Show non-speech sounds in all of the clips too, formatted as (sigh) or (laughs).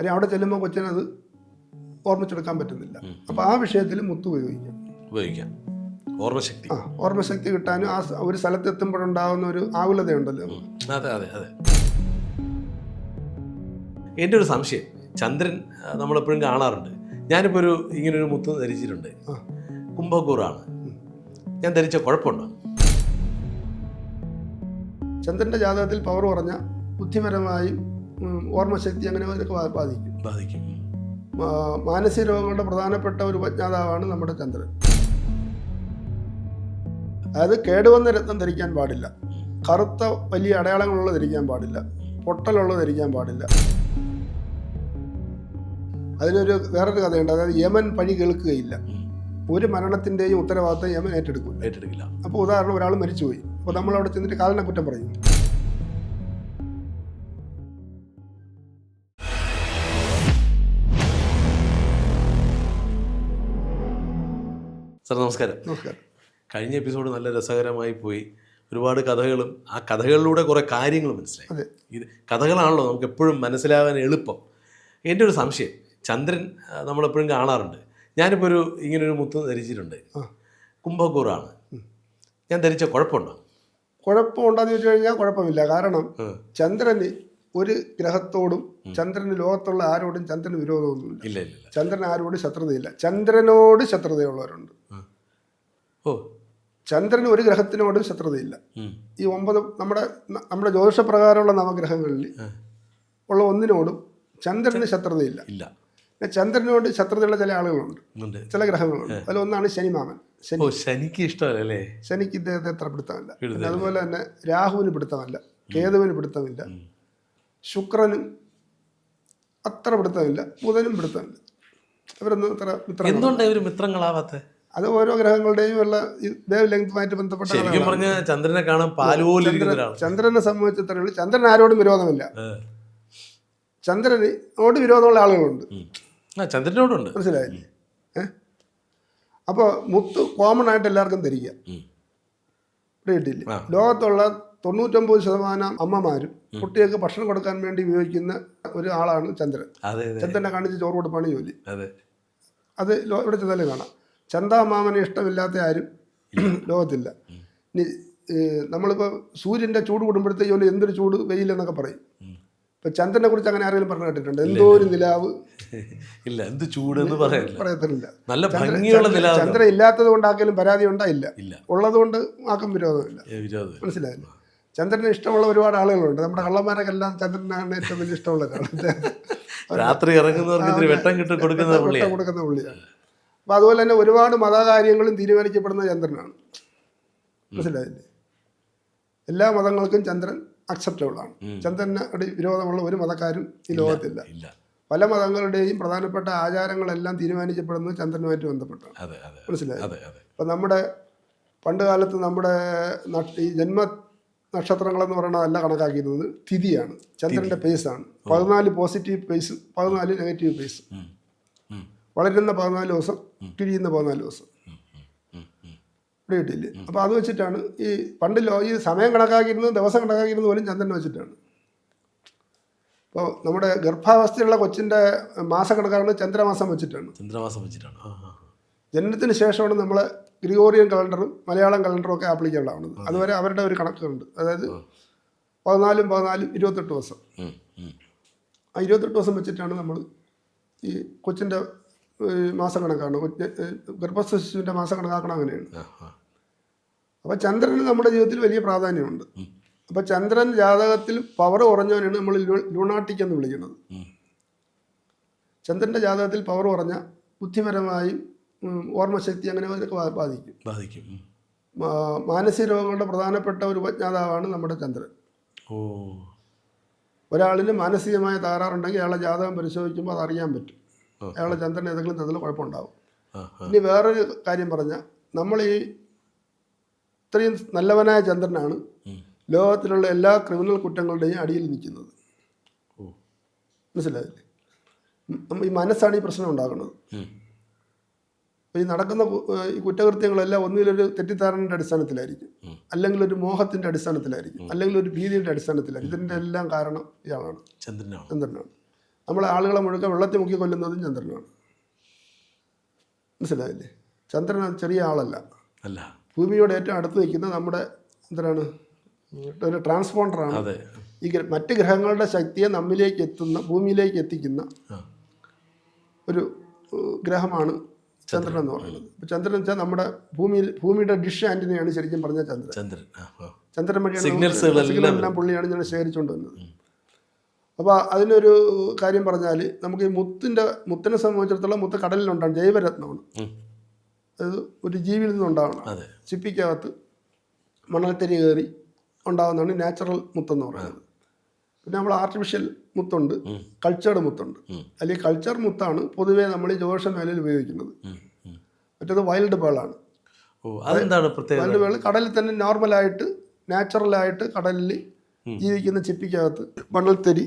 കാര്യം അവിടെ ചെല്ലുമ്പോൾ കൊച്ചിനത് ഓർമ്മിച്ചെടുക്കാൻ പറ്റുന്നില്ല. അപ്പോൾ ആ വിഷയത്തിൽ മുത്ത് ഉപയോഗിക്കാം. ഉപയോഗിക്കാം. ഓർമ്മശക്തി. ആ ഓർമ്മശക്തി കിട്ടാനും ആ ഒരു സ്ഥലത്ത് എത്തുമ്പോഴുണ്ടാകുന്ന ഒരു ആകുലതയുണ്ടല്ലോ. അതെ അതെ അതെ. എന്റെ ഒരു സംശയം. ചന്ദ്രൻ നമ്മളെപ്പോഴും കാണാറുണ്ട്. ഞാനിപ്പോൾ ഒരു ഇങ്ങനൊരു മുത്ത് ധരിച്ചിട്ടുണ്ട്. കുംഭകൂറാണ് ഞാൻ ധരിച്ച കുഴപ്പമുണ്ടോ? ചന്ദ്രന്റെ ജാതകത്തിൽ പവർ കുറഞ്ഞ ബുദ്ധിപരമായും ഓർമ്മശക്തി അങ്ങനെ അവരൊക്കെ ബാധിക്കും. ബാധിക്കും. മാനസിക രോഗങ്ങളുടെ പ്രധാനപ്പെട്ട ഒരു ഉപജ്ഞാതാവാണ് നമ്മുടെ ചന്ദ്രൻ. അതായത് കേടുവന്ന രത്നം ധരിക്കാൻ പാടില്ല. കറുത്ത വലിയ അടയാളങ്ങളുള്ള ധരിക്കാൻ പാടില്ല. പൊട്ടലുള്ളത് ധരിക്കാൻ പാടില്ല. അതിനൊരു വേറൊരു കഥയുണ്ട്. അതായത് യമൻ പഴി കേൾക്കുകയില്ല. ഒരു മരണത്തിന്റെയും ഉത്തരവാദിത്തം യമൻ ഏറ്റെടുക്കില്ല ഏറ്റെടുക്കില്ല. അപ്പോൾ ഉദാഹരണം ഒരാൾ മരിച്ചുപോയി. അപ്പോൾ നമ്മൾ അവിടെ ചെന്നിട്ട് കാലിനെ കുറ്റം പറയും. സാർ നമസ്കാരം. നമസ്കാരം. കഴിഞ്ഞ എപ്പിസോഡ് നല്ല രസകരമായി പോയി. ഒരുപാട് കഥകളും ആ കഥകളിലൂടെ കുറേ കാര്യങ്ങൾ മനസ്സിലായി. ഇത് കഥകളാണല്ലോ നമുക്ക് എപ്പോഴും മനസ്സിലാവാൻ എളുപ്പം. എന്റെ ഒരു സംശയം ചന്ദ്രൻ നമ്മളെപ്പോഴും കാണാറുണ്ട്. ഞാനിപ്പോൾ ഒരു ഇങ്ങനൊരു മുത്ത് ധരിച്ചിട്ടുണ്ട്. കുംഭകൂറാണ് ഞാൻ ധരിച്ച കുഴപ്പമുണ്ടോ? കുഴപ്പമുണ്ടോ എന്ന് ചോദിച്ചു കഴിഞ്ഞാൽ കുഴപ്പമില്ല. കാരണം. ചന്ദ്രന് ഒരു ഗ്രഹത്തോടും ചന്ദ്രന് ലോകത്തുള്ള ആരോടും ചന്ദ്രന് വിരോധമൊന്നുമില്ല. ചന്ദ്രൻ ആരോടും ശത്രുതയില്ല. ചന്ദ്രനോട് ശത്രുതയുള്ളവരുണ്ട്. ഓ. ചന്ദ്രന് ഒരു ഗ്രഹത്തിനോടും ശത്രുതയില്ല. ഈ ഒമ്പത് നമ്മുടെ നമ്മുടെ ജ്യോതിഷപ്രകാരമുള്ള നവഗ്രഹങ്ങളിൽ ഉള്ള ഒന്നിനോടും ചന്ദ്രന് ശത്രുതയില്ല. ഇല്ല. ചന്ദ്രനോട് ശത്രുതയുള്ള ചില ആളുകളുണ്ട്. ചില ഗ്രഹങ്ങളുണ്ട്. അതിലൊന്നാണ് ശനിമാമൻ. ശനി മാമൻ ശനിക്ക് ഇഷ്ടമല്ല ശനിക്ക് ഇദ്ദേഹത്തെ അത്ര പിടുത്തമില്ല. അതുപോലെ തന്നെ രാഹുവിന് പിടുത്തമല്ല. കേതുവിന് പിടുത്തമില്ല. ശുക്രനും അത്ര പിടുത്തമില്ല ബുധനും പിടുത്തമില്ല. അവരൊന്നും അത്ര. എന്തുകൊണ്ടാണ് ഇവർ മിത്രങ്ങളാവാത്ത? അത് ഓരോ ഗ്രഹങ്ങളുടെയും ഉള്ള വേവ് ലെങ്തുമായിട്ട് ബന്ധപ്പെട്ട ശരിക്കും. പറഞ്ഞ ചന്ദ്രനെ കാണാൻ പാലുപോലെ ചന്ദ്രനെ സംബന്ധിച്ചിടത്തോളം ചന്ദ്രൻ ആരോടും വിരോധമില്ല. ചന്ദ്രനോട് വിരോധമുള്ള ആളുകളുണ്ട്. ചന്ദ്രനോടുണ്ട്. മനസ്സിലായില്ലേ? ഏഹ് അപ്പോൾ മുത്ത് കോമൺ ആയിട്ട് എല്ലാവർക്കും ധരിക്കാം കിട്ടിയില്ലേ? ലോകത്തുള്ള തൊണ്ണൂറ്റൊമ്പത് ശതമാനം അമ്മമാരും കുട്ടികൾക്ക് ഭക്ഷണം കൊടുക്കാൻ വേണ്ടി ഉപയോഗിക്കുന്ന ഒരു ആളാണ് ചന്ദ്രൻ. ചന്ദ്രനെ കാണിച്ച് ചോറ് കൊടുപ്പാണ് ജോലി. അതെ. ഇവിടെ ചെന്നാലും കാണാം. ചന്താമാമനെ ഇഷ്ടമില്ലാത്ത ആരും ലോകത്തില്ല. ഇനി നമ്മളിപ്പോൾ സൂര്യന്റെ ചൂട് കൂടുമ്പോഴത്തേക്ക് ജോലി എന്തൊരു ചൂട് വെയിലെന്നൊക്കെ പറയും. ഇപ്പം ചന്ദ്രനെ കുറിച്ച് അങ്ങനെ ആരെങ്കിലും പറഞ്ഞു കേട്ടിട്ടുണ്ട്? എന്തോ ഒരു നിലാവ്. ഇല്ല എന്ത് ചൂട് എന്ന് പറയത്തില്ല. നല്ല ഭംഗിയുള്ള നിലാവ്. ചന്ദ്രൻ ഇല്ലാത്തത് കൊണ്ടാക്കലും പരാതി ഉണ്ടായില്ല. ഉള്ളത് കൊണ്ട് ആക്കും വിരോധമില്ല. മനസ്സിലായില്ല വിരോധം മനസ്സിലായില്ലേ? ചന്ദ്രന് ഇഷ്ടമുള്ള ഒരുപാട് ആളുകളുണ്ട്. നമ്മുടെ കള്ളന്മാരൊക്കെ എല്ലാം ചന്ദ്രനാണ് ഏറ്റവും വലിയ ഇഷ്ടമുള്ള ഒരാൾ രാത്രി ഇറങ്ങുന്നവർക്ക് വെട്ടം കിട്ടി കൊടുക്കുന്ന കൊടുക്കുന്ന പുള്ളിയാണ്. അപ്പം അതുപോലെ തന്നെ ഒരുപാട് മതകാര്യങ്ങളും തീരുമാനിക്കപ്പെടുന്ന ചന്ദ്രനാണ്. മനസ്സിലായില്ലേ? എല്ലാ മതങ്ങൾക്കും ചന്ദ്രൻ അക്സെപ്റ്റബിൾ ആണ്. ചന്ദ്രനോട് വിരോധമുള്ള ഒരു മതക്കാരും ഈ ലോകത്തില്ല. പല മതങ്ങളുടെയും പ്രധാനപ്പെട്ട ആചാരങ്ങളെല്ലാം തീരുമാനിക്കപ്പെടുന്നത് ചന്ദ്രനുമായിട്ട് ബന്ധപ്പെട്ടാണ് മനസ്സിലായി? അതെ നമ്മുടെ പണ്ട് കാലത്ത് നമ്മുടെ ഈ ജന്മ നക്ഷത്രങ്ങളെന്ന് അല്ല കണക്കാക്കിയിരുന്നത്. തിഥിയാണ്. ചന്ദ്രന്റെ പേസാണ്. പതിനാല് പോസിറ്റീവ് പേസ് പതിനാല് നെഗറ്റീവ് പേസ്. വളരുന്ന പതിനാല് ദിവസം കിഴിയുന്ന പതിനാല് ദിവസം. ഇവിടെ കിട്ടിയില്ലേ? അപ്പോൾ അത് വെച്ചിട്ടാണ് ഈ പണ്ട് ലോ ഈ സമയം കണക്കാക്കിയിരുന്നത് ദിവസം കണക്കാക്കിയിരുന്നത് പോലും ചന്ദ്രൻ വെച്ചിട്ടാണ്. ഇപ്പോൾ നമ്മുടെ ഗർഭാവസ്ഥയുള്ള കൊച്ചിന്റെ മാസം കണക്കാക്കുന്നത് ചന്ദ്രമാസം വെച്ചിട്ടാണ്. ചന്ദ്രമാസം വെച്ചിട്ടാണ്. ജനനത്തിന് ശേഷമാണ് നമ്മൾ ഗ്രിഗോറിയൻ കലണ്ടറും മലയാളം കലണ്ടറും ഒക്കെ ആപ്ലിക്കബിൾ ആവുന്നത് അതുവരെ അവരുടെ ഒരു കണക്കുണ്ട് അതായത് പതിനാലും പതിനാലും ഇരുപത്തെട്ട് ദിവസം. ആ ഇരുപത്തെട്ട് ദിവസം വെച്ചിട്ടാണ് നമ്മൾ ഈ കൊച്ചിന്റെ മാസം കണക്കാണ് കൊച്ച് ഗർഭസ്ഥ ശിശുവിന്റെ മാസം കണക്കാക്കണം അങ്ങനെയാണ്. അപ്പോൾ ചന്ദ്രന് നമ്മുടെ ജീവിതത്തിൽ വലിയ പ്രാധാന്യമുണ്ട്. അപ്പോൾ ചന്ദ്രൻ ജാതകത്തിൽ പവർ കുറഞ്ഞവനാണ് നമ്മൾ ലൂണാട്ടിക് എന്ന് വിളിക്കുന്നത്. ചന്ദ്രന്റെ ജാതകത്തിൽ പവർ കുറഞ്ഞ ബുദ്ധിപരമായും ഓർമ്മശക്തി അങ്ങനെ അതൊക്കെ ബാധിക്കും. ബാധിക്കും. മാനസിക രോഗങ്ങളുടെ പ്രധാനപ്പെട്ട ഒരു ഉപജ്ഞാതാവാണ് നമ്മുടെ ചന്ദ്രൻ. ഓ. ഒരാളിന് മാനസികമായ തകരാറുണ്ടെങ്കിൽ അയാളെ ജാതകം പരിശോധിക്കുമ്പോൾ അത് അറിയാൻ പറ്റും. അയാളെ ചന്ദ്രൻ ഏതെങ്കിലും തരത്തിൽ കുഴപ്പമുണ്ടാവും. ഇനി വേറൊരു കാര്യം പറഞ്ഞാൽ നമ്മൾ ഈ ഇത്രയും നല്ലവനായ ചന്ദ്രനാണ് ലോകത്തിലുള്ള എല്ലാ ക്രിമിനൽ കുറ്റങ്ങളുടെയും അടിയിൽ നിൽക്കുന്നത്. മനസ്സിലായില്ലേ? ഈ മനസ്സാണ് ഈ പ്രശ്നം ഉണ്ടാക്കുന്നത്. അപ്പോൾ ഈ നടക്കുന്ന ഈ കുറ്റകൃത്യങ്ങളെല്ലാം ഒന്നിലൊരു തെറ്റിദ്ധാരണയുടെ അടിസ്ഥാനത്തിലായിരിക്കും. അല്ലെങ്കിൽ ഒരു മോഹത്തിന്റെ അടിസ്ഥാനത്തിലായിരിക്കും. അല്ലെങ്കിൽ ഒരു ഭീതിയുടെ അടിസ്ഥാനത്തിലായിരിക്കും. ഇതിന്റെ എല്ലാം കാരണം ഇയാളാണ്. ചന്ദ്രനാണ്. ചന്ദ്രനാണ്. നമ്മളെ ആളുകളെ മുഴുവൻ വെള്ളത്തിൽ മുക്കി കൊല്ലുന്നതും ചന്ദ്രനാണ്. മനസ്സിലായില്ലേ? ചന്ദ്രൻ ചെറിയ ആളല്ല. അല്ല. ഭൂമിയോട് ഏറ്റവും അടുത്ത് നിൽക്കുന്ന നമ്മുടെ എന്താണ്? ഒരു ട്രാൻസ്പോണ്ടറാണ് ഈ മറ്റ് ഗ്രഹങ്ങളുടെ ശക്തിയെ നമ്മിലേക്ക് എത്തുന്ന ഭൂമിയിലേക്ക് എത്തിക്കുന്ന ഒരു ഗ്രഹമാണ് ചന്ദ്രൻ എന്ന് പറയുന്നത്. അപ്പോൾ ചന്ദ്രൻ വെച്ചാൽ നമ്മുടെ ഭൂമിയിൽ ഭൂമിയുടെ ഡിഷ് ആന്റണിയാണ് ശരിക്കും പറഞ്ഞ ചന്ദ്രൻ. ചന്ദ്രൻ. ചന്ദ്രൻ വഴിയാണ് പുള്ളിയാണ് ഞാൻ ശേഖരിച്ചുകൊണ്ട് വന്നത്. അപ്പോൾ അതിനൊരു കാര്യം പറഞ്ഞാൽ നമുക്ക് ഈ മുത്തിന്റെ മുത്തിനെ സംബന്ധിച്ചിടത്തോളം മുത്ത് കടലിലുണ്ടാണ് ജൈവരത്നമാണ്. അത് ഒരു ജീവിയിൽ നിന്നുണ്ടാവണം. ചിപ്പിക്കകത്ത് മണൽത്തരി കയറി ഉണ്ടാകുന്നതാണ് നാച്ചുറൽ മുത്തെന്ന് പറയുന്നത്. പിന്നെ നമ്മൾ ആർട്ടിഫിഷ്യൽ മുത്തുണ്ട് കൾച്ചേർഡ് മുത്തുണ്ട്. അല്ലെങ്കിൽ കൾച്ചർ മുത്താണ് പൊതുവേ നമ്മൾ ഈ ജോഷ മേലയിൽ ഉപയോഗിക്കുന്നത്. മറ്റേത് വൈൽഡ് പേളാണ് വൈൽഡ് പേൾ കടലിൽ തന്നെ നോർമലായിട്ട് നാച്ചുറലായിട്ട് കടലിൽ ജീവിക്കുന്ന ചിപ്പിക്കകത്ത് മണൽത്തരി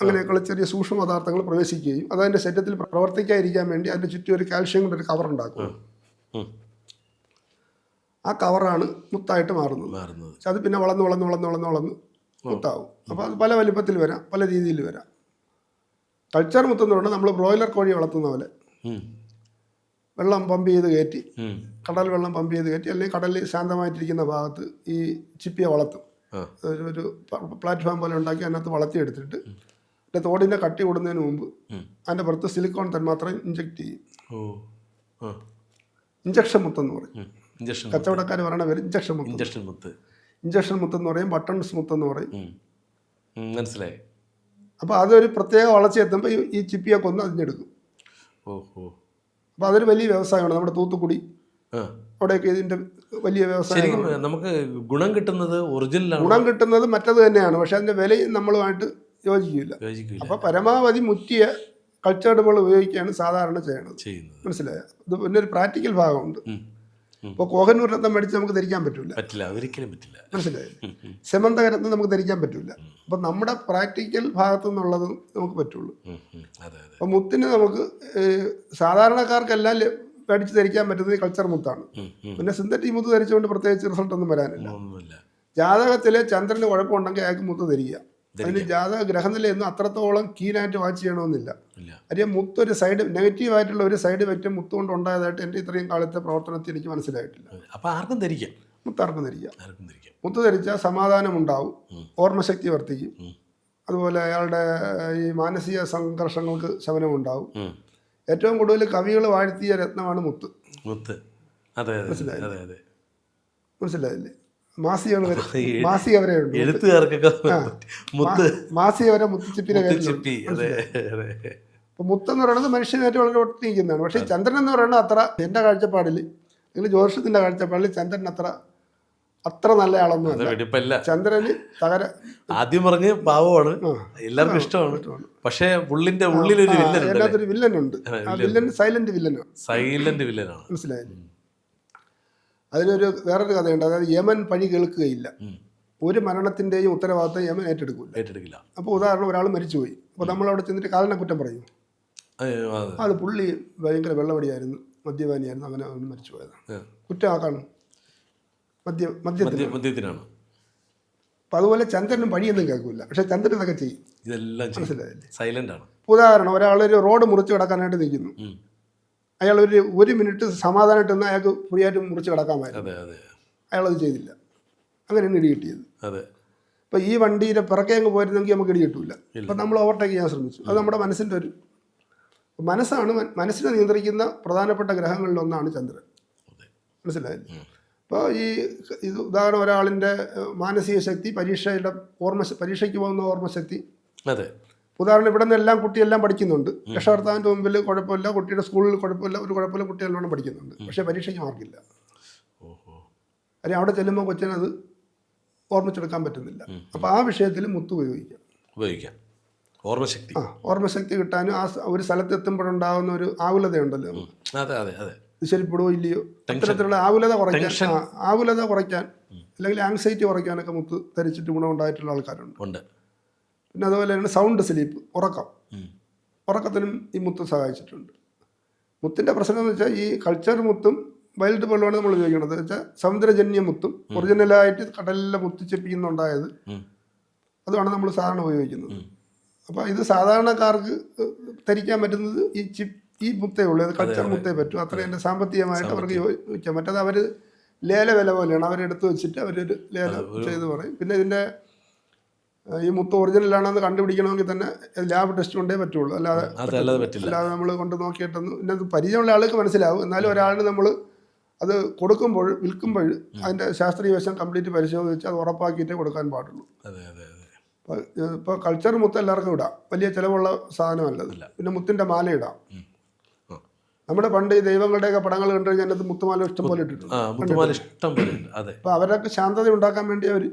അങ്ങനെയൊക്കെയുള്ള ചെറിയ സൂക്ഷ്മ പദാർത്ഥങ്ങൾ പ്രവേശിക്കുകയും അതതിന്റെ ശരീരത്തിൽ പ്രവർത്തിക്കാതിരിക്കാൻ വേണ്ടി അതിന്റെ ചുറ്റും ഒരു കാൽഷ്യം കൊണ്ട് ഒരു കവർ ഉണ്ടാക്കും ആ കവറാണ് മുത്തായിട്ട് മാറുന്നത്. അത് പിന്നെ വളർന്ന് വളർന്ന് വളർന്ന് വളർന്ന് വളർന്ന് മുത്താവും അപ്പോൾ അത് പല വലിപ്പത്തിൽ വരാം പല രീതിയിൽ വരാം. കൾച്ചർ മുത്തെന്ന് പറഞ്ഞാൽ നമ്മൾ ബ്രോയിലർ കോഴി വളർത്തുന്ന പോലെ. വെള്ളം പമ്പ് ചെയ്ത് കയറ്റി കടൽ വെള്ളം പമ്പ് ചെയ്ത് കയറ്റി അല്ലെങ്കിൽ കടലിൽ ശാന്തമായിട്ടിരിക്കുന്ന ഭാഗത്ത് ഈ ചിപ്പിയെ വളർത്തും. ഒരു- പ്ലാറ്റ്ഫോം പോലെ ഉണ്ടാക്കി അതിനകത്ത് വളർത്തിയെടുത്തിട്ട് അതിന്റെ തോടിന്റെ കട്ടി കൂടുന്നതിന് മുമ്പ്. അതിന്റെ പുറത്ത് സിലിക്കോൺ തന്മാത്രം ഇഞ്ചെക്ട് ചെയ്യും. ഇഞ്ചക്ഷൻ മുത്തെന്ന് പറയും. കച്ചവടക്കാർ പറയണ പേര് ഇഞ്ചക്ഷൻ മുത്ത്. ഇഞ്ചക്ഷൻ മുത്ത്. ഇഞ്ചക്ഷൻ മുത്തെന്ന് പറയും ബട്ടൺ സ്മുത്ത് എന്ന് പറയും മനസ്സിലായി. അപ്പോൾ അതൊരു പ്രത്യേക വളർച്ച എത്തുമ്പോൾ ഈ- ചിപ്പിയെ കൊന്ന് അതിഞ്ഞെടുക്കും ഓ ഓ അപ്പോൾ അതൊരു വലിയ വ്യവസായമാണ് നമ്മുടെ തൂത്തുക്കുടി. അവിടെയൊക്കെ ഇതിന്റെ വലിയ വ്യവസായം നമുക്ക് ഗുണം കിട്ടുന്നത് ഒറിജിനൽ ഗുണം കിട്ടുന്നത് മറ്റത് തന്നെയാണ് പക്ഷെ അതിന്റെ വിലയും നമ്മളുമായിട്ട് യോജിക്കില്ല അപ്പൊ അപ്പോൾ പരമാവധി മുറ്റിയ കൾച്ചേർഡ് ബോൾ ഉപയോഗിക്കുകയാണ് സാധാരണ ചെയ്യണത്. മനസ്സിലായ? ഇത് പിന്നെ ഒരു പ്രാക്ടിക്കൽ ഭാഗമുണ്ട്. ഇപ്പോൾ കോഹനൂർ രത്നം മേടിച്ച് നമുക്ക് ധരിക്കാൻ പറ്റില്ല പറ്റില്ല ഒരിക്കലും പറ്റില്ല. മനസ്സിലായി? സെമന്തക രത്നം നമുക്ക് ധരിക്കാൻ പറ്റില്ല അപ്പം നമ്മുടെ പ്രാക്ടിക്കൽ ഭാഗത്തു നിന്നുള്ളത് നമുക്ക് പറ്റുള്ളൂ. അപ്പം മുത്തിന് നമുക്ക് സാധാരണക്കാർക്കെല്ലാം മേടിച്ച് ധരിക്കാൻ പറ്റുന്നത് കൾച്ചർ മുത്താണ്. പിന്നെ സിന്തറ്റിക് മുത്ത് ധരിച്ചുകൊണ്ട് പ്രത്യേകിച്ച് റിസൾട്ട് ഒന്നും വരാനില്ല ജാതകത്തിലെ ചന്ദ്രന് കുഴപ്പമുണ്ടെങ്കിൽ അയാൾക്ക് മുത്ത് ധരിക്കുക അതിന് ജാതക ഗ്രഹനിലയൊന്നും അത്രത്തോളം കീനായിട്ട് വാച്ച് ചെയ്യണമെന്നില്ല. കാര്യം മുത്തൊരു സൈഡ് നെഗറ്റീവായിട്ടുള്ള ഒരു സൈഡ് വ്യക്തി മുത്ത് കൊണ്ട് ഉണ്ടായതായിട്ട് എന്റെ ഇത്രയും കാലത്തെ പ്രവർത്തനത്തിൽ എനിക്ക് മനസ്സിലായിട്ടില്ല. അതെ. അപ്പൊ ആർക്കും ധരിക്കാം. മുത്താർക്കും ധരിക്കാം. ആർക്കും ധരിക്കാം. മുത്ത് ധരിച്ചാൽ സമാധാനം ഉണ്ടാവും ഓർമ്മശക്തി വർദ്ധിക്കും. അതുപോലെ അയാളുടെ ഈ മാനസിക സംഘർഷങ്ങൾക്ക് ശമനം ഉണ്ടാവും ഏറ്റവും കൂടുതൽ കവികൾ വാഴ്ത്തിയ രത്നമാണ് മുത്ത്. മുത്ത്. അതെ മനസ്സിലായില്ലേ? മനസ്സിലായില്ലേ? മാസികകൾ വരെ ഈ മാസിക വരെ ഉണ്ട് എഴുത്തുകാർക്കൊക്കെ മുത്ത് മാസിക വരെ മുത്തുച്ചിപ്പിന്റെ അപ്പൊ മുത്തെന്ന് പറയുന്നത് മനുഷ്യനായിട്ട് വളരെ ഒട്ടി നിൽക്കുന്നതാണ് പക്ഷേ ചന്ദ്രൻ എന്ന് പറയുന്നത് അത്ര എന്റെ കാഴ്ചപ്പാടിൽ നിങ്ങൾ ജ്യോതിഷത്തിന്റെ കാഴ്ചപ്പാടിൽ ചന്ദ്രൻ അത്ര അത്ര നല്ല ആളൊന്നും ചന്ദ്രന് തകര ആദ്യം പറഞ്ഞ് പാവമാണ്. എല്ലാവർക്കും ഇഷ്ടമാണ്. പക്ഷേ പുള്ളിന്റെ ഉള്ളിലൊരു വില്ലൻ അതിനകത്തൊരു വില്ലനുണ്ട്. വില്ലൻ സൈലന്റ് വില്ലനാണ്. സൈലന്റ് വില്ലനാണ്. മനസ്സിലായില്ലേ? അതിനൊരു വേറൊരു കഥയുണ്ട്. അതായത് യമൻ പഴി കേൾക്കുകയില്ല. ഒരു മരണത്തിന്റെയും ഉത്തരവാദിത്തം യമൻ ഏറ്റെടുക്കില്ല ഏറ്റെടുക്കില്ല. അപ്പോൾ ഉദാഹരണം ഒരാൾ മരിച്ചുപോയി. അപ്പോൾ നമ്മൾ അവിടെ ചെന്നിട്ട് കാലിനെ കുറ്റം പറയും. അതെ. പുള്ളി ഭയങ്കര വെള്ളമടിയായിരുന്നു മദ്യപാനിയായിരുന്നു അങ്ങനെ അവൻ മരിച്ചു പോയതാണ് ആ. കുറ്റമാക്കാണ് മദ്യ മദ്യത്തിനാണ്. അപ്പം അതുപോലെ ചന്ദ്രനും പഴിയൊന്നും കേൾക്കില്ല പക്ഷെ ചന്ദ്രൻ ഇതൊക്കെ ചെയ്യും. ഇതെല്ലാം മനസ്സിലായില്ലേ? സൈലന്റ് ആണ്. ഉദാഹരണം ഒരാളൊരു റോഡ് മുറിച്ച് കിടക്കാനായിട്ട് നിൽക്കുന്നു. അയാൾ ഒരു ഒരു മിനിറ്റ് സമാധാനമായിട്ട് നിന്ന് അയാൾക്ക് ഫ്രീ ആയിട്ട് മുറിച്ച് കിടക്കാമായിരുന്നു. അയാളത് ചെയ്തില്ല. അങ്ങനെ ഇടി കിട്ടിയത്. അതെ. അപ്പോൾ ഈ വണ്ടിയുടെ പിറക്കെ അങ്ങ് പോയിരുന്നെങ്കിൽ നമുക്ക് ഇടി കിട്ടില്ല അപ്പം നമ്മൾ ഓവർടേക്ക് ചെയ്യാൻ ശ്രമിച്ചു. അത് നമ്മുടെ മനസ്സിന്റെ ഒരു മനസ്സാണ് മനസ്സിനെ നിയന്ത്രിക്കുന്ന പ്രധാനപ്പെട്ട ഗ്രഹങ്ങളിലൊന്നാണ് ചന്ദ്രൻ. മനസ്സിലായില്ലേ? അപ്പോൾ ഈ ഇത് ഉദാഹരണം ഒരാളിന്റെ മാനസിക ശക്തി പരീക്ഷയുടെ ഓർമ്മ പരീക്ഷയ്ക്ക് പോകുന്ന ഓർമ്മശക്തി അതെ. ഉദാഹരണം ഇവിടെ നിന്ന് എല്ലാം കുട്ടിയെല്ലാം പഠിക്കുന്നുണ്ട്. രക്ഷകർത്താവിന്റെ മുമ്പിൽ കുഴപ്പമില്ല കുട്ടിയുടെ സ്കൂളിൽ കുഴപ്പമില്ല ഒരു കുഴപ്പമില്ല കുട്ടി നല്ലോണം പഠിക്കുന്നുണ്ട്. പക്ഷേ പരീക്ഷയ്ക്ക് മാർക്കില്ല. കാര്യം അവിടെ ചെല്ലുമ്പോൾ കൊച്ചിനത് ഓർമ്മിച്ചെടുക്കാൻ പറ്റുന്നില്ല. അപ്പോൾ ആ വിഷയത്തിൽ മുത്ത് ഉപയോഗിക്കാം. ഉപയോഗിക്കാം. ഓർമ്മശക്തി. ആ ഓർമ്മശക്തി കിട്ടാനും ആ ഒരു സ്ഥലത്ത് എത്തുമ്പോഴുണ്ടാകുന്ന ഒരു ആകുലതയുണ്ടല്ലോ. ഉണ്ടല്ലോ അതെ അതെ അതെ. ശരിപ്പെടുവോ ഇല്ലയോ? അത്തരത്തിലുള്ള ആകുലത കുറയ്ക്കാൻ ആകുലത കുറയ്ക്കാൻ അല്ലെങ്കിൽ ആങ്സൈറ്റി കുറയ്ക്കാനൊക്കെ മുത്ത് ധരിച്ചിട്ട് ഗുണമുണ്ടായിട്ടുള്ള ആൾക്കാരുണ്ട്. ഉണ്ട്. പിന്നെ അതുപോലെ തന്നെ സൗണ്ട് സ്ലീപ്പ് ഉറക്കം. ഉറക്കത്തിനും ഈ മുത്ത് സഹായിച്ചിട്ടുണ്ട്. മുത്തിന്റെ പ്രശ്നം എന്ന് വെച്ചാൽ ഈ കൾച്ചർ മുത്തും വൈൽഡ് വെള്ളമാണ് നമ്മൾ ഉപയോഗിക്കുന്നത്. വെച്ചാൽ സമുദ്രജന്യ മുത്തും ഒറിജിനലായിട്ട് കടലിലെ മുത്തിച്ചെപ്പിക്കുന്നുണ്ടായത്. അതാണ് അതുമാണ് നമ്മൾ സാധാരണ ഉപയോഗിക്കുന്നത്. അപ്പോൾ ഇത് സാധാരണക്കാർക്ക് ധരിക്കാൻ പറ്റുന്നത് ഈ ചിപ്പ് ഈ മുത്തേ ഉള്ളൂ. അത് കൾച്ചർ മുത്തേ പറ്റും. അത്രയും എന്റെ സാമ്പത്തികമായിട്ട് അവർക്ക് യോജിക്കാൻ മറ്റത് അവർ ലേല വില പോലെയാണ്. അവരെടുത്ത് വെച്ചിട്ട് അവരൊരു ലേലം ചെയ്ത് പറയും. പിന്നെ ഇതിന്റെ ഈ മുത്ത് ഒറിജിനലാണെന്ന് കണ്ടുപിടിക്കണമെങ്കിൽ തന്നെ ലാബ് ടെസ്റ്റ് കൊണ്ടേ പറ്റുള്ളൂ. അല്ലാതെ അല്ലാതെ നമ്മൾ കൊണ്ട് നോക്കിയിട്ടൊന്നും പിന്നെ പരിചയമുള്ള ആൾക്ക് മനസ്സിലാവും. എന്നാലും ഒരാളിന് നമ്മൾ അത് കൊടുക്കുമ്പോൾ വിൽക്കുമ്പോൾ അതിന്റെ ശാസ്ത്രീയ വശം കംപ്ലീറ്റ് പരിശോധിച്ച് അത് ഉറപ്പാക്കിയിട്ടേ കൊടുക്കാൻ പാടുള്ളൂ. ഇപ്പോൾ കൾച്ചർ മുത്ത് എല്ലാവർക്കും ഇടാം. വലിയ ചിലവുള്ള സാധനമല്ല പിന്നെ മുത്തിന്റെ മാല ഇടാം. നമ്മുടെ പണ്ട് ഈ ദൈവങ്ങളുടെയൊക്കെ പടങ്ങൾ കണ്ടു കഴിഞ്ഞാൽ അത് മുത്തുമാല ഇഷ്ടം പോലെ ഇട്ടിട്ടുണ്ട്. അപ്പോൾ അവരൊക്കെ ശാന്തത ഉണ്ടാക്കാൻ വേണ്ടി അവർ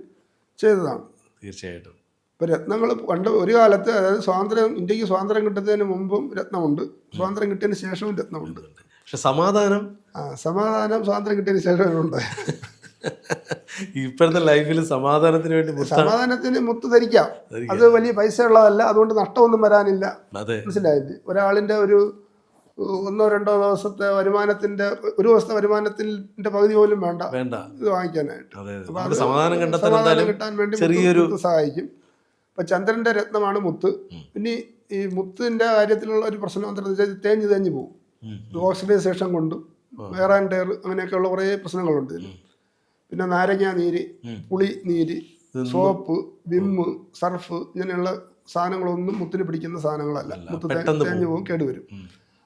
ചെയ്തതാണ്. തീർച്ചയായിട്ടും. ഇപ്പോൾ രത്നങ്ങൾ പണ്ട് ഒരു കാലത്ത് അതായത് സ്വാതന്ത്ര്യം ഇന്ത്യയ്ക്ക് സ്വാതന്ത്ര്യം കിട്ടുന്നതിന് മുമ്പും രത്നമുണ്ട്. സ്വാതന്ത്ര്യം കിട്ടിയതിന് ശേഷവും രത്നമുണ്ട്. പക്ഷെ സമാധാനം ആ സമാധാനം സ്വാതന്ത്ര്യം കിട്ടിയതിന് ശേഷം ഉണ്ട് (laughs) ഇപ്പോഴത്തെ ലൈഫിൽ സമാധാനത്തിന് വേണ്ടി സമാധാനത്തിന് മുത്ത് ധരിക്കാം. അത് വലിയ പൈസ ഉള്ളതല്ല അതുകൊണ്ട് നഷ്ടമൊന്നും വരാനില്ല. മനസ്സിലായില്ലേ? ഒരാളിന്റെ ഒരു ഒന്നോ രണ്ടോ ദിവസത്തെ വരുമാനത്തിന്റെ ഒരു ദിവസത്തെ വരുമാനത്തിന്റെ പകുതി പോലും വേണ്ട. വേണ്ട. ഇത് വാങ്ങിക്കാനായിട്ട്. സമാധാനം സമാധാനം കിട്ടാൻ വേണ്ടി ചെറിയൊരു സഹായിക്കും. അപ്പൊ ചന്ദ്രന്റെ രത്നമാണ് മുത്ത്. പിന്നെ ഈ മുത്തിന്റെ കാര്യത്തിലുള്ള ഒരു പ്രശ്നം എന്താണെന്ന് വെച്ചാൽ തേഞ്ഞു തേഞ്ഞ് പോകും ഓക്സിഡൈസേഷൻ കൊണ്ടും വേറെ ആൻഡ് ടയർ അങ്ങനെയൊക്കെയുള്ള കുറേ പ്രശ്നങ്ങളുണ്ട് ഇതിന് പിന്നെ നാരങ്ങ നീര് പുളി നീര് സോപ്പ് വിമ്മ് സർഫ് ഇങ്ങനെയുള്ള സാധനങ്ങളൊന്നും മുത്തിന് പിടിക്കുന്ന സാധനങ്ങളല്ല. മുത്ത് തേഞ്ഞ് പോകും കേടുവരും.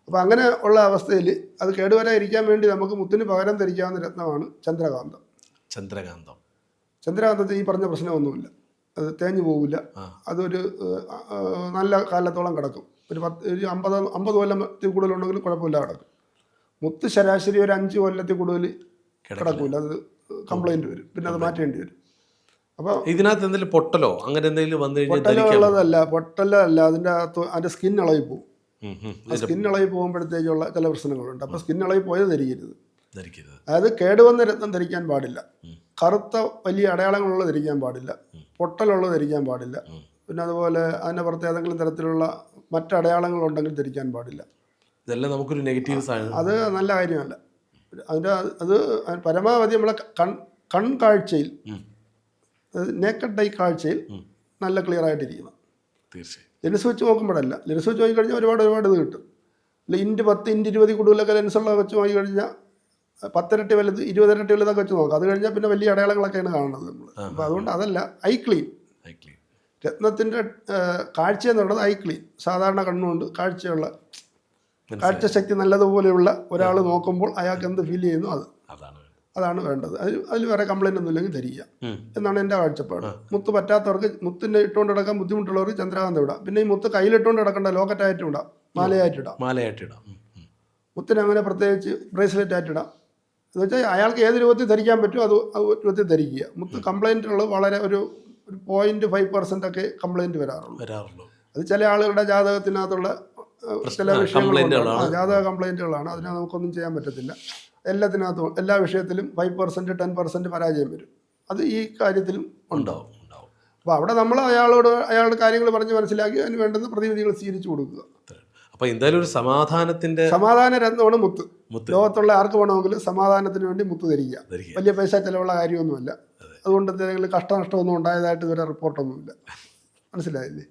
ഉം. അപ്പം അങ്ങനെ ഉള്ള അവസ്ഥയിൽ അത് കേടുവരാതിരിക്കാൻ വേണ്ടി നമുക്ക് മുത്തിന് പകരം ധരിക്കാവുന്ന രത്നമാണ് ചന്ദ്രകാന്തം. ചന്ദ്രകാന്തം. ചന്ദ്രകാന്തത്തിൽ ഈ പറഞ്ഞ പ്രശ്നമൊന്നുമില്ല. അത് തേഞ്ഞു പോകില്ല. അതൊരു നല്ല കാലത്തോളം കിടക്കും. ഒരു പത്ത് ഒരു അമ്പത് അമ്പത് കൊല്ലത്തിൽ കൂടുതലുണ്ടെങ്കിലും കുഴപ്പമില്ല കിടക്കും. മുത്ത് ശരാശരി ഒരു അഞ്ച് കൊല്ലത്തിൽ കൂടുതൽ കിടക്കില്ല. അത് കംപ്ലൈന്റ് വരും. പിന്നെ അത് മാറ്റേണ്ടി വരും. അപ്പോൾ ഇതിനകത്ത് എന്തെങ്കിലും പൊട്ടലോ? അങ്ങനെ എന്തെങ്കിലും വന്നു കഴിഞ്ഞാൽ ധരിക്കാം പൊട്ടലുള്ളതല്ല പൊട്ടലല്ല. അതിന്റെ അകത്ത് അതിന്റെ സ്കിൻ ഇളകി പോകും. സ്കിൻ ഇളകി പോകുമ്പോഴത്തേക്കുള്ള ചില പ്രശ്നങ്ങളുണ്ട്. അപ്പോൾ സ്കിൻ ഇളകി പോയത് ധരിക്കരുത്. ധരിക്കരുത്. അതായത് കേടുവന്ന രത്നം ധരിക്കാൻ പാടില്ല. കറുത്ത വലിയ അടയാളങ്ങളുള്ള ധരിക്കാൻ പാടില്ല. പൊട്ടലുള്ളത് ധരിക്കാൻ പാടില്ല. പിന്നെ അതുപോലെ അതിന്റെ പുറത്ത് ഏതെങ്കിലും തരത്തിലുള്ള മറ്റടയാളങ്ങൾ ഉണ്ടെങ്കിൽ ധരിക്കാൻ പാടില്ല. ഇതെല്ലാം നമുക്കൊരു നെഗറ്റീവ് അത് നല്ല കാര്യമല്ല. അതിന്റെ അത് പരമാവധി നമ്മളെ കൺ കൺകാഴ്ചയിൽ. നേക്കഡ് ഡൈ കാഴ്ചയിൽ നല്ല ക്ലിയർ ആയിട്ടിരിക്കണം. തീർച്ചയായും. ലെൻസ് വെച്ച് നോക്കുമ്പോഴല്ല. ലെൻസ് വെച്ച് നോക്കിക്കഴിഞ്ഞാൽ ഒരുപാട് ഒരുപാട് ഇത് കിട്ടും. അല്ല ഇന്റ് പത്ത് ഇന്റ് ഇരുപത് കൂടുതലൊക്കെ ലെൻസുള്ള വെച്ച് നോക്കി കഴിഞ്ഞാൽ പത്തിരട്ടി വലുത് ഇരുപതിരട്ടി വലുതൊക്കെ വെച്ച് നോക്കാം. അത് കഴിഞ്ഞാൽ പിന്നെ വലിയ അടയാളങ്ങളൊക്കെയാണ് കാണുന്നത് നമ്മൾ അപ്പോൾ അതുകൊണ്ട് അതല്ല ഐ ക്ലീൻ. രത്നത്തിന്റെ കാഴ്ച എന്നുള്ളത് ഐ ക്ലീൻ. സാധാരണ കണ്ണുകൊണ്ട് കാഴ്ചയുള്ള മനസ്സിലായി. കാഴ്ച ശക്തി നല്ലതുപോലെയുള്ള ഒരാൾ നോക്കുമ്പോൾ അയാൾക്ക് എന്ത് ഫീൽ ചെയ്യുന്നു? അത്. അതാണ് വേണ്ടത്. അതിൽ അതിൽ വേറെ കംപ്ലൈന്റ് ഒന്നും ഇല്ലെങ്കിൽ ധരിക്കുക. എന്നാണ് എന്റെ കാഴ്ചപ്പാട്. മുത്ത് പറ്റാത്തവർക്ക് മുത്തിന്റെ ഇട്ടുകൊണ്ട് നടക്കാൻ ബുദ്ധിമുട്ടുള്ളവർക്ക് ചന്ദ്രകാന്ത ഇടാം. പിന്നെ ഈ മുത്ത് കയ്യിലിട്ടുകൊണ്ട് നടക്കേണ്ട ലോക്കറ്റായിട്ടും ഇടാം. മാലയായിട്ട് ഇടാം. മാലയായിട്ടിടാം. മുത്തിന് അങ്ങനെ പ്രത്യേകിച്ച് ബ്രേസ്ലെറ്റ് ആയിട്ട് ഇടാം. എന്ന് വെച്ചാൽ അയാൾക്ക് ഏത് രൂപത്തിൽ ധരിക്കാൻ പറ്റുമോ അത് രൂപത്തിൽ ധരിക്കുക. മുത്ത് കംപ്ലൈന്റ് ഉള്ളത് വളരെ ഒരു ഒരു പോയിന്റ് ഫൈവ് പെർസെന്റ് ഒക്കെ കംപ്ലൈന്റ് വരാറുള്ളൂ. വരാറുള്ളൂ. അത് ചില ആളുകളുടെ ജാതകത്തിനകത്തുള്ള ചില വിഷയങ്ങളുണ്ട് ജാതക കംപ്ലൈന്റുകളാണ്. അതിനെ നമുക്കൊന്നും ചെയ്യാൻ പറ്റത്തില്ല. എല്ലാത്തിനകത്തും എല്ലാ വിഷയത്തിലും ഫൈവ് പെർസെന്റ് ടെൻ പെർസെന്റ് പരാജയം വരും. അത് ഈ കാര്യത്തിലും ഉണ്ടാവും. ഉണ്ടാവും അപ്പോൾ അവിടെ നമ്മൾ അയാളോട് അയാളുടെ കാര്യങ്ങൾ പറഞ്ഞ് മനസ്സിലാക്കി അതിന് വേണ്ടുന്ന പ്രതിവിധികൾ സ്വീകരിച്ചു കൊടുക്കുക. അപ്പോൾ എന്തായാലും ഒരു സമാധാനത്തിന്റെ സമാധാന രത്നമാണ് മുത്ത്. മുത്ത്. ലോകത്തുള്ള ആർക്ക് വേണമെങ്കിലും സമാധാനത്തിന് വേണ്ടി മുത്ത് ധരിക്കുക. വലിയ പൈസ ചിലവുള്ള കാര്യമൊന്നുമല്ല. അതുകൊണ്ട് എന്തെങ്കിലും കഷ്ടനഷ്ടമൊന്നും ഉണ്ടായതായിട്ട് ഇതുവരെ റിപ്പോർട്ടൊന്നുമില്ല. മനസ്സിലായില്ലേ?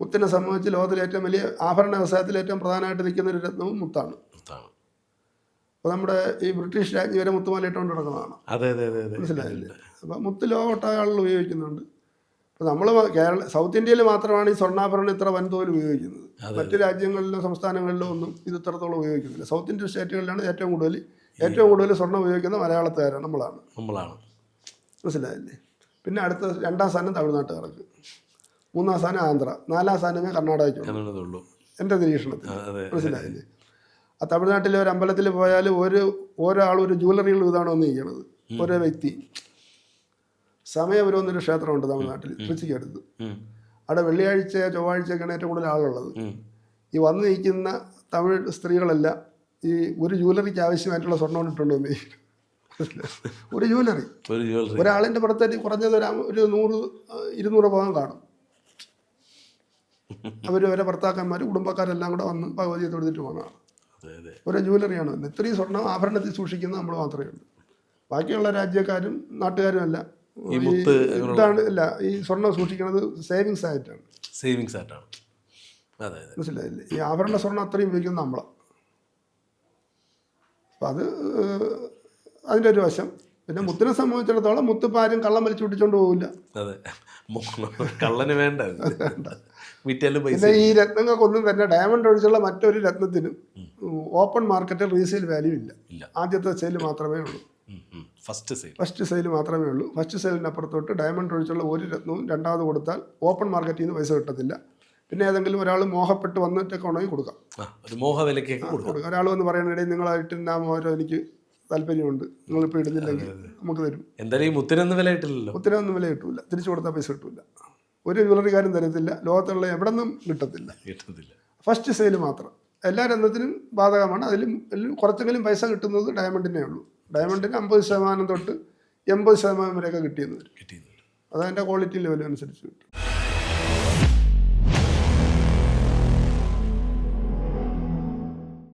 മുത്തിനെ സംബന്ധിച്ച് ലോകത്തിലെ ഏറ്റവും വലിയ ആഭരണ വ്യവസായത്തിൽ ഏറ്റവും പ്രധാനമായിട്ട് നിൽക്കുന്ന ഒരു രത്നവും മുത്താണ്. അപ്പോൾ നമ്മുടെ ഈ ബ്രിട്ടീഷ് രാജ്ഞി വരെ മുത്തുമാല ഇട്ടുകൊണ്ട് നടക്കുന്നതാണ്. അതെ അതെ അതെ മനസ്സിലായില്ലേ? അപ്പോൾ മുത്ത് ആളുകൾ ഉപയോഗിക്കുന്നുണ്ട്. അപ്പോൾ നമ്മൾ കേരള സൗത്ത് ഇന്ത്യയിൽ മാത്രമാണ് ഈ സ്വർണാഭരണം ഇത്ര വൻതോതിൽ ഉപയോഗിക്കുന്നത്. മറ്റു രാജ്യങ്ങളിലും സംസ്ഥാനങ്ങളിലും ഒന്നും ഇത് ഇത്രത്തോളം ഉപയോഗിക്കുന്നില്ല. സൗത്ത് ഇന്ത്യൻ സ്റ്റേറ്റുകളിലാണ് ഏറ്റവും കൂടുതൽ ഏറ്റവും കൂടുതൽ സ്വർണം ഉപയോഗിക്കുന്ന മലയാളത്തുകാരാണ് നമ്മളാണ്. നമ്മളാണ്. മനസ്സിലായില്ലേ? പിന്നെ അടുത്ത രണ്ടാം സ്ഥാനം തമിഴ്നാട്ടുകാർക്ക്. മൂന്നാം സ്ഥാനം ആന്ധ്ര. നാലാം സ്ഥാനമേ കർണാടകയ്ക്കുള്ളൂ എന്റെ നിരീക്ഷണത്തിൽ. മനസ്സിലായില്ലേ? ആ തമിഴ്നാട്ടിലെ ഒരു അമ്പലത്തിൽ പോയാൽ ഒരു ഓരോ ആളും ഒരു ജ്വല്ലറികൾ ഇതാണ് വന്നിരിക്കുന്നത്. ഓരോ വ്യക്തി. സമയപുരം എന്നൊരു ക്ഷേത്രമുണ്ട് തമിഴ്നാട്ടിൽ. തൃശ്ശിക്ക് അടുത്ത് അവിടെ വെള്ളിയാഴ്ച ചൊവ്വാഴ്ചയൊക്കെയാണ് ഏറ്റവും കൂടുതൽ ആളുള്ളത്. ഈ വന്നു നിൽക്കുന്ന തമിഴ് സ്ത്രീകളെല്ലാം ഈ ഒരു ജ്വല്ലറിക്ക് ആവശ്യമായിട്ടുള്ള സ്വർണം കൊണ്ടിട്ടുണ്ട് എന്ന് ഒരു ജ്വല്ലറി ഒരു ഒരാളിന്റെ പുറത്തേക്ക് കുറഞ്ഞത് ഒരു ഒരു നൂറ് ഇരുന്നൂറ് ഭാഗം കാണും. അവർ അവരെ ഭർത്താക്കന്മാർ കുടുംബക്കാരെല്ലാം കൂടെ വന്ന് ഭഗവതിയെ തൊഴുതിട്ട് പോകുന്നതാണ് ഒരു ജുവലറിയാണ് ഇത്രയും സ്വർണം ആഭരണത്തിൽ സൂക്ഷിക്കുന്നത് നമ്മൾ മാത്രമേ ഉള്ളൂ. ബാക്കിയുള്ള രാജ്യക്കാരും നാട്ടുകാരും അല്ല. ഇതാണ് അല്ല ഈ സ്വർണം സൂക്ഷിക്കുന്നത് സേവിങ്സ് ആയിട്ടാണ്. സേവിങ്സ് ആയിട്ടാണ്. അതെ മനസ്സിലായില്ലേ? ഈ ആഭരണ സ്വർണം അത്രയും ഉപയോഗിക്കുന്നത് നമ്മളാണ് അപ്പം അത് അതിന്റെ ഒരു വശം. പിന്നെ മുത്തിനെ സംബന്ധിച്ചിടത്തോളം മുത്ത് പാരും കള്ളം വലിച്ചു പിടിച്ചോണ്ട് പോകില്ല അതെ. കള്ളന് വേണ്ട. (laughs) വേണ്ട. വിറ്റാലും പൈസ ഈ രത്നങ്ങൾക്കൊന്നും തന്നെ ഡയമണ്ട് ഒഴിച്ചുള്ള മറ്റൊരു രത്നത്തിനും ഓപ്പൺ മാർക്കറ്റിൽ റീസെയിൽ വാല്യൂ ഇല്ല. ഇല്ല. ആദ്യത്തെ സെയിൽ മാത്രമേ ഉള്ളൂ. ഫസ്റ്റ് സെയിൽ ഫസ്റ്റ് സെയിൽ മാത്രമേ ഉള്ളൂ. ഫസ്റ്റ് സെയിലിന് അപ്പുറത്തോട്ട് ഡയമണ്ട് ഒഴിച്ചുള്ള ഒരു രത്നവും രണ്ടാമത് കൊടുത്താൽ ഓപ്പൺ മാർക്കറ്റിൽ നിന്ന് പൈസ കിട്ടത്തില്ല. പിന്നെ ഏതെങ്കിലും ഒരാൾ മോഹപ്പെട്ട് വന്നിട്ടൊക്കെ ഉണ്ടെങ്കിൽ കൊടുക്കാം. ഒരു മോഹ കൊടുക്കും. ഒരാൾ വന്ന് പറയണിടയിൽ നിങ്ങളായിട്ട് ആ മോഹരം എനിക്ക് താല്പര്യമുണ്ട്. നിങ്ങൾ ഇപ്പോൾ ഇടുന്നില്ലെങ്കിൽ നമുക്ക് തരും. എന്തായാലും ഈ മുത്തിനൊന്നും വില ഇട്ടില്ലല്ലോ ഒത്തിരി ഒന്നും വില കിട്ടൂല തിരിച്ചു കൊടുത്താൽ പൈസ കിട്ടൂല. ഒരു ജ്വല്ലറിക്കാരും തരത്തില്ല. ലോകത്തുള്ള എവിടെ നിന്നും കിട്ടത്തില്ല. കിട്ടത്തില്ല. ഫസ്റ്റ് സെയിൽ മാത്രം. എല്ലാ രത്നത്തിനും ബാധകമാണ്. അതിലും കുറച്ചെങ്കിലും പൈസ കിട്ടുന്നത് ഡയമണ്ടിനേ ഉള്ളൂ. ഡയമണ്ടിന് അമ്പത് ശതമാനം തൊട്ട് എൺപത് ശതമാനം വരെയൊക്കെ കിട്ടിയെന്ന് വരും. അതതിന്റെ ക്വാളിറ്റി ലെവൽ അനുസരിച്ച് കിട്ടും.